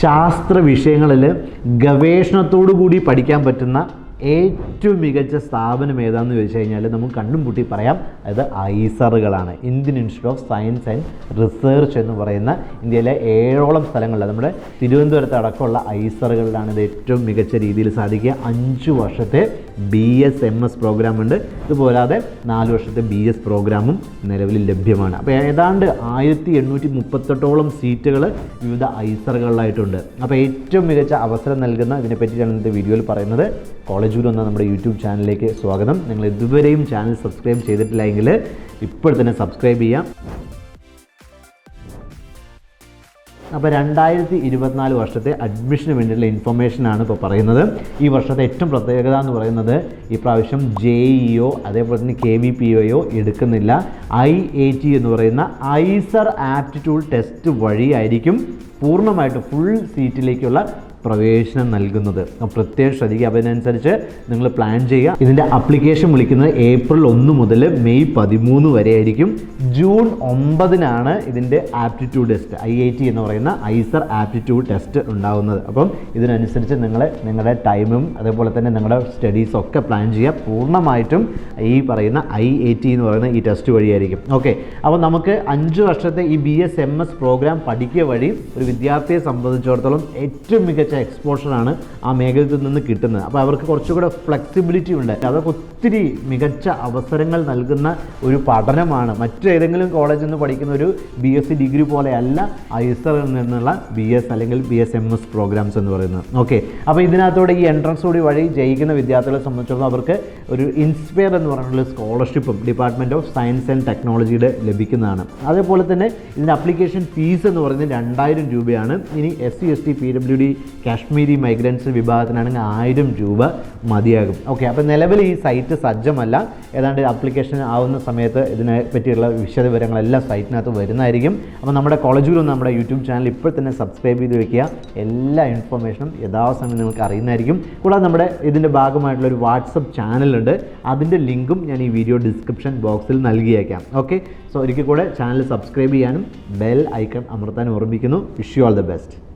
ശാസ്ത്ര വിഷയങ്ങളിൽ ഗവേഷണത്തോടു കൂടി പഠിക്കാൻ പറ്റുന്ന ഏറ്റവും മികച്ച സ്ഥാപനം ഏതാണെന്ന് ചോദിച്ചു കഴിഞ്ഞാൽ നമുക്ക് കണ്ണും പൂട്ടി പറയാം. അത് ഐസറുകളാണ്. Indian institute of science and research എന്ന് പറയുന്ന ഇന്ത്യയിലെ ഏഴോളം സ്ഥലങ്ങളിൽ നമ്മുടെ തിരുവനന്തപുരത്ത് അടക്കമുള്ള ഐസറുകളിലാണ് ഇത് ഏറ്റവും മികച്ച രീതിയിൽ സാധിക്കുക. അഞ്ച് വർഷത്തെ B S M S program ഉണ്ട്. ഇതുപോലാതെ നാല് വർഷത്തെ ബി എസ് പ്രോഗ്രാമും നിലവിൽ ലഭ്യമാണ്. അപ്പോൾ ഏതാണ്ട് ആയിരത്തി എണ്ണൂറ്റി മുപ്പത്തെട്ടോളം സീറ്റുകൾ വിവിധ ഐസറുകളിലായിട്ടുണ്ട്. അപ്പോൾ ഏറ്റവും മികച്ച അവസരം നൽകുന്ന ഇതിനെപ്പറ്റിയാണ് ഇന്നത്തെ വീഡിയോയിൽ പറയുന്നത്. കോളേജ് ഗുരു എന്ന നമ്മുടെ യൂട്യൂബ് ചാനലിലേക്ക് സ്വാഗതം. നിങ്ങൾ ഇതുവരെയും ചാനൽ സബ്സ്ക്രൈബ് ചെയ്തിട്ടില്ല എങ്കിൽ ഇപ്പോൾ തന്നെ സബ്സ്ക്രൈബ് ചെയ്യാം. അപ്പോൾ രണ്ടായിരത്തി ഇരുപത്തിനാല് വർഷത്തെ അഡ്മിഷന് വേണ്ടിയിട്ടുള്ള ഇൻഫർമേഷനാണ് ഇപ്പോൾ പറയുന്നത്. ഈ വർഷത്തെ ഏറ്റവും പ്രത്യേകത എന്ന് പറയുന്നത് ഈ പ്രാവശ്യം ജെ ഇഒ അതേപോലെ തന്നെ കെ വി പി ഒയോ എടുക്കുന്നില്ല. ഐ എ ടി എന്ന് പറയുന്ന ഐസർ ആപ്റ്റിറ്റ്യൂഡ് ടെസ്റ്റ് വഴിയായിരിക്കും പൂർണമായിട്ട് ഫുൾ സീറ്റിലേക്കുള്ള പ്രവേശനം നൽകുന്നത്. പ്രത്യേകം ശ്രദ്ധിക്കുക. അതിനനുസരിച്ച് നിങ്ങൾ പ്ലാൻ ചെയ്യുക. ഇതിന്റെ അപ്ലിക്കേഷൻ വിളിക്കുന്നത് ഏപ്രിൽ ഒന്ന് മുതൽ മെയ് പതിമൂന്ന് വരെ ആയിരിക്കും. ജൂൺ ഒമ്പതിനാണ് ഇതിന്റെ aptitude test. I I T എന്ന് പറയുന്ന ഐസർ ആപ്റ്റിറ്റ്യൂഡ് ടെസ്റ്റ് ഉണ്ടാകുന്നത് അപ്പം ഇതിനനുസരിച്ച് നിങ്ങൾ നിങ്ങളുടെ ടൈമും അതേപോലെ തന്നെ നിങ്ങളുടെ സ്റ്റഡീസും ഒക്കെ പ്ലാൻ ചെയ്യുക പൂർണമായിട്ടും ഈ പറയുന്ന ഐ ഐ ടി എന്ന് പറയുന്ന ഈ ടെസ്റ്റ് വഴിയായിരിക്കും. ഓക്കെ. അപ്പോൾ നമുക്ക് അഞ്ച് വർഷത്തെ ഈ B S M S program പഠിക്കുക വഴി ഒരു വിദ്യാർത്ഥിയെ സംബന്ധിച്ചിടത്തോളം ഏറ്റവും മികച്ച എക്സ്പോഷറാണ് ആ മേഖലയിൽ നിന്ന് കിട്ടുന്നത്. അപ്പോൾ അവർക്ക് കുറച്ചുകൂടെ ഫ്ലെക്സിബിലിറ്റി ഉണ്ട്. അതൊക്കെ ഒത്തിരി മികച്ച അവസരങ്ങൾ നൽകുന്ന ഒരു പഠനമാണ്. മറ്റേതെങ്കിലും കോളേജിൽ നിന്ന് പഠിക്കുന്ന ഒരു ബി എസ് സി ഡിഗ്രി പോലെയല്ല ഐസറിൽ നിന്നുള്ള ബി എസ് അല്ലെങ്കിൽ B S M S programs എന്ന് പറയുന്നത്. ഓക്കെ അപ്പോൾ ഇതിനകത്തോടെ ഈ എൻട്രൻസ് കൂടി വഴി ജയിക്കുന്ന വിദ്യാർത്ഥികളെ സംബന്ധിച്ചിടത്തോളം അവർക്ക് ഒരു ഇൻസ്പയർ എന്ന് പറഞ്ഞുള്ള സ്കോളർഷിപ്പും ഡിപ്പാർട്ട്മെന്റ് ഓഫ് സയൻസ് ആൻഡ് ടെക്നോളജിയുടെ ലഭിക്കുന്നതാണ്. അതേപോലെ തന്നെ ഇതിന്റെ അപ്ലിക്കേഷൻ ഫീസ് എന്ന് പറയുന്നത് രണ്ടായിരം രൂപയാണ്. ഇനി S C S T P W D Kashmiri migrants വിഭാഗത്തിനാണെങ്കിൽ ആയിരം രൂപ മതിയാകും. ഓക്കെ അപ്പോൾ നിലവിൽ ഈ സൈറ്റ് സജ്ജമല്ല. ഏതാണ്ട് ആപ്ലിക്കേഷൻ ആവുന്ന സമയത്ത് ഇതിനെ പറ്റിയുള്ള വിശദവിവരങ്ങളെല്ലാം സൈറ്റിനകത്ത് വരുന്നതായിരിക്കും. അപ്പോൾ നമ്മുടെ ഒന്ന് നമ്മുടെ യൂട്യൂബ് ചാനൽ ഇപ്പോൾ തന്നെ സബ്സ്ക്രൈബ് ചെയ്ത് വെക്കുക. എല്ലാ ഇൻഫർമേഷനും യഥാസമയം നിങ്ങൾക്ക് അറിയുന്നതായിരിക്കും. കൂടാതെ നമ്മുടെ ഇതിന്റെ ഭാഗമായിട്ടുള്ള ഒരു വാട്സപ്പ് ചാനലുണ്ട് അതിന്റെ ലിങ്കും ഞാൻ ഈ വീഡിയോ ഡിസ്ക്രിപ്ഷൻ ബോക്സിൽ നൽകിയേക്കാം. ഓക്കെ സോ ഒരിക്കൽ കൂടെ ചാനൽ സബ്സ്ക്രൈബ് ചെയ്യാനും ബെൽ ഐക്കൺ അമർത്താനും ഓർമ്മിക്കുന്നു. Wish you all the best